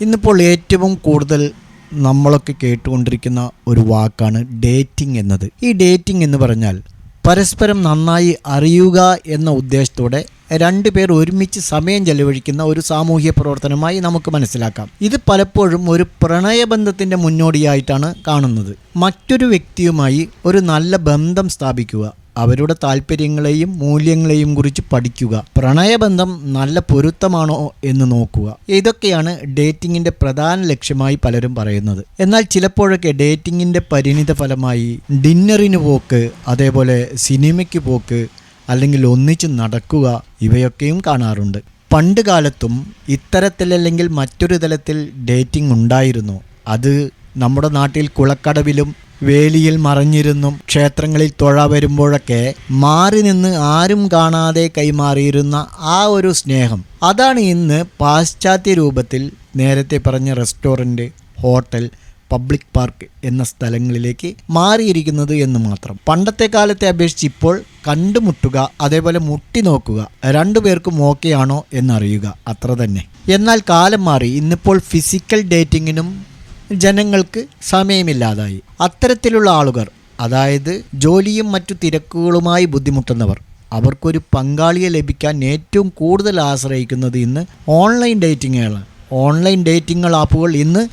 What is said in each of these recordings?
ഇന്നിപ്പോൾ ഏറ്റവും കൂടുതൽ നമ്മളൊക്കെ കേട്ടുകൊണ്ടിരിക്കുന്ന ഒരു വാക്കാണ് ഡേറ്റിംഗ് എന്നത്. ഈ ഡേറ്റിംഗ് എന്ന് പറഞ്ഞാൽ പരസ്പരം നന്നായി അറിയുക എന്ന ഉദ്ദേശത്തോടെ രണ്ട് പേർ ഒരുമിച്ച് സമയം ചെലവഴിക്കുന്ന ഒരു സാമൂഹ്യ പ്രവർത്തനമായി നമുക്ക് മനസ്സിലാക്കാം. ഇത് പലപ്പോഴും ഒരു പ്രണയബന്ധത്തിന്റെ മുന്നോടിയായിട്ടാണ് കാണുന്നത്. മറ്റൊരു വ്യക്തിയുമായി ഒരു നല്ല ബന്ധം സ്ഥാപിക്കുക അവരുടെ താല്പര്യങ്ങളെയും മൂല്യങ്ങളെയും കുറിച്ച് പഠിക്കുക. പ്രണയബന്ധം നല്ല പൊരുത്തമാണോ എന്ന് നോക്കുക. ഇതൊക്കെയാണ് ഡേറ്റിംഗിന്റെ പ്രധാന ലക്ഷ്യമായി പലരും പറയുന്നത്. എന്നാൽ ചിലപ്പോഴൊക്കെ ഡേറ്റിംഗിന്റെ പരിണിത ഫലമായി ഡിന്നറിന് പോക്ക് അതേപോലെ സിനിമയ്ക്ക് പോക്ക് അല്ലെങ്കിൽ ഒന്നിച്ച് നടക്കുക ഇവയൊക്കെയും കാണാറുണ്ട്. പണ്ട് കാലത്തും ഇത്തരത്തിലല്ലെങ്കിൽ മറ്റൊരു തലത്തിൽ ഡേറ്റിംഗ് ഉണ്ടായിരുന്നു. അത് നമ്മുടെ നാട്ടിൽ കുളക്കടവിലും വേലിയിൽ മറഞ്ഞിരുന്നും ക്ഷേത്രങ്ങളിൽ തൊഴ വരുമ്പോഴൊക്കെ മാറി നിന്ന് ആരും കാണാതെ കൈമാറിയിരുന്ന ആ ഒരു സ്നേഹം. അതാണ് ഇന്ന് പാശ്ചാത്യ രൂപത്തിൽ നേരത്തെ പറഞ്ഞ റെസ്റ്റോറന്റ് ഹോട്ടൽ പബ്ലിക് പാർക്ക് എന്ന സ്ഥലങ്ങളിലേക്ക് മാറിയിരിക്കുന്നത് എന്ന് മാത്രം. പണ്ടത്തെ കാലത്തെ അപേക്ഷിച്ച് ഇപ്പോൾ കണ്ടുമുട്ടുക അതേപോലെ മുട്ടി നോക്കുക രണ്ടുപേർക്കും ഓക്കെ ആണോ എന്നറിയുക അത്ര തന്നെ. എന്നാൽ കാലം മാറി. ഇന്നിപ്പോൾ ഫിസിക്കൽ ഡേറ്റിങ്ങിനും ജനങ്ങൾക്ക് സമയമില്ലാതായി. അത്തരത്തിലുള്ള ആളുകൾ അതായത് ജോലിയും മറ്റു തിരക്കുകളുമായി ബുദ്ധിമുട്ടുന്നവർ അവർക്കൊരു പങ്കാളിയെ ലഭിക്കാൻ ഏറ്റവും കൂടുതൽ ആശ്രയിക്കുന്നത് ഇന്ന് ഓൺലൈൻ ഡേറ്റിങ്ങുകളാണ്. ഓൺലൈൻ ഡേറ്റിംഗ് ആപ്പുകൾ ഇന്ന്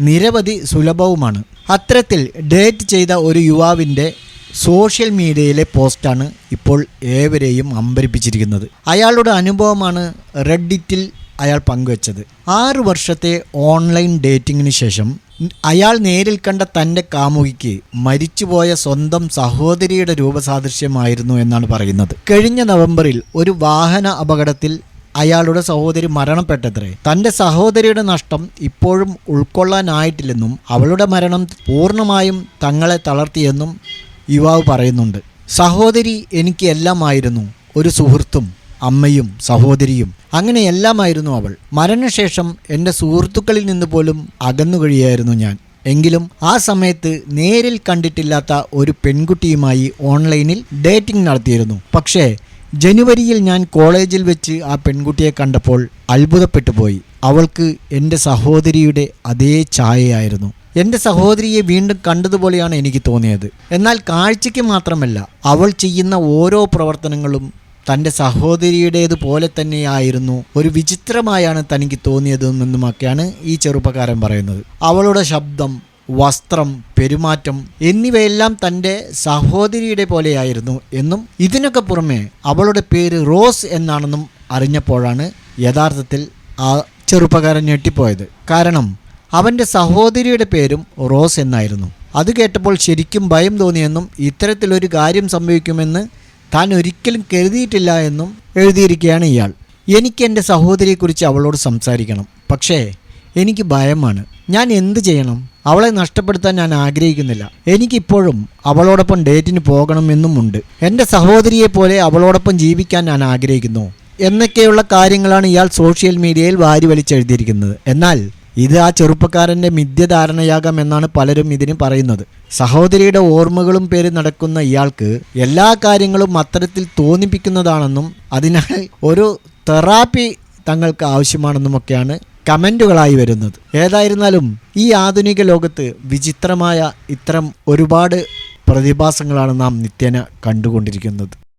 നിരവധി സുലഭവുമാണ്. അത്തരത്തിൽ ഡേറ്റ് ചെയ്ത ഒരു യുവാവിന്റെ സോഷ്യൽ മീഡിയയിലെ പോസ്റ്റാണ് ഇപ്പോൾ ഏവരെയും അമ്പരിപ്പിച്ചിരിക്കുന്നത്. അയാളുടെ അനുഭവമാണ് റെഡിറ്റിൽ അയാൾ പങ്കുവച്ചത്. ആറ് വർഷത്തെ ഓൺലൈൻ ഡേറ്റിങ്ങിന് ശേഷം അയാൾ നേരിൽ കണ്ട തന്റെ കാമുകിക്ക് മരിച്ചുപോയ സ്വന്തം സഹോദരിയുടെ രൂപസാദൃശ്യമായിരുന്നു എന്നാണ് പറയുന്നത്. കഴിഞ്ഞ നവംബറിൽ ഒരു വാഹന അപകടത്തിൽ അയാളുടെ സഹോദരി മരണപ്പെട്ടത്രേ. തന്റെ സഹോദരിയുടെ നഷ്ടം ഇപ്പോഴും ഉൾക്കൊള്ളാനായിട്ടില്ലെന്നും അവളുടെ മരണം പൂർണമായും തങ്ങളെ തളർത്തിയെന്നും യുവാവ് പറയുന്നുണ്ട്. സഹോദരി എനിക്ക് എല്ലാമായിരുന്നു. ഒരു സുഹൃത്തും അമ്മയും സഹോദരിയും. അങ്ങനെ എല്ലാമായിരുന്നു അവൾ. മരണശേഷം എന്റെ സുഹൃത്തുക്കളിൽ നിന്ന് പോലും അകന്നു കഴിയായിരുന്നു ഞാൻ. എങ്കിലും ആ സമയത്ത് നേരിൽ കണ്ടിട്ടില്ലാത്ത ഒരു പെൺകുട്ടിയുമായി ഓൺലൈനിൽ ഡേറ്റിംഗ് നടത്തിയിരുന്നു. പക്ഷേ ജനുവരിയിൽ ഞാൻ കോളേജിൽ വെച്ച് ആ പെൺകുട്ടിയെ കണ്ടപ്പോൾ അത്ഭുതപ്പെട്ടു പോയി. അവൾക്ക് എന്റെ സഹോദരിയുടെ അതേ ഛായയായിരുന്നു. എന്റെ സഹോദരിയെ വീണ്ടും കണ്ടതുപോലെയാണ് എനിക്ക് തോന്നിയത്. എന്നാൽ കാഴ്ചയ്ക്ക് മാത്രമല്ല അവൾ ചെയ്യുന്ന ഓരോ പ്രവർത്തനങ്ങളും തന്റെ സഹോദരിയുടേതുപോലെ തന്നെയായിരുന്നു. ഒരു വിചിത്രമായാണ് തനിക്ക് തോന്നിയതെന്നുമൊക്കെയാണ് ഈ ചെറുപ്പക്കാരൻ പറയുന്നത്. അവളുടെ ശബ്ദം വസ്ത്രം പെരുമാറ്റം എന്നിവയെല്ലാം തന്റെ സഹോദരിയുടെ പോലെയായിരുന്നു എന്നും ഇതിനൊക്കെ പുറമെ അവളുടെ പേര് റോസ് എന്നാണെന്നും അറിഞ്ഞപ്പോഴാണ് യഥാർത്ഥത്തിൽ ആ ചെറുപ്പക്കാരൻ ഞെട്ടിപ്പോയത്. കാരണം അവന്റെ സഹോദരിയുടെ പേരും റോസ് എന്നായിരുന്നു. അത് കേട്ടപ്പോൾ ശരിക്കും ഭയം തോന്നിയെന്നും ഇത്തരത്തിലൊരു കാര്യം സംഭവിക്കുമെന്ന് താൻ ഒരിക്കലും കരുതിയിട്ടില്ല എന്നും എഴുതിയിരിക്കുകയാണ് ഇയാൾ. എനിക്ക് എന്റെ സഹോദരിയെക്കുറിച്ച് അവളോട് സംസാരിക്കണം. പക്ഷേ എനിക്ക് ഭയമാണ്. ഞാൻ എന്ത് ചെയ്യണം? അവളെ നഷ്ടപ്പെടുത്താൻ ഞാൻ ആഗ്രഹിക്കുന്നില്ല. എനിക്കിപ്പോഴും അവളോടൊപ്പം ഡേറ്റിന് പോകണമെന്നും ഉണ്ട്. എന്റെ സഹോദരിയെ പോലെ അവളോടൊപ്പം ജീവിക്കാൻ ഞാൻ ആഗ്രഹിക്കുന്നു. എന്നൊക്കെയുള്ള കാര്യങ്ങളാണ് ഇയാൾ സോഷ്യൽ മീഡിയയിൽ വാരി വലിച്ചെഴുതിയിരിക്കുന്നത്. എന്നാൽ ഇത് ആ ചെറുപ്പക്കാരന്റെ മിഥ്യധാരണയാകാം എന്നാണ് പലരും ഇതിന് പറയുന്നത്. സഹോദരിയുടെ ഓർമ്മകളും പേര് നടക്കുന്ന ഇയാൾക്ക് എല്ലാ കാര്യങ്ങളും അത്തരത്തിൽ തോന്നിപ്പിക്കുന്നതാണെന്നും അതിനാൽ ഒരു തെറാപ്പി തങ്ങൾക്ക് ആവശ്യമാണെന്നുമൊക്കെയാണ് കമന്റുകളായി വരുന്നത്. ഏതായിരുന്നാലും ഈ ആധുനിക ലോകത്ത് വിചിത്രമായ ഇത്തരം ഒരുപാട് പ്രതിഭാസങ്ങളാണ് നാം നിത്യേന കണ്ടുകൊണ്ടിരിക്കുന്നത്.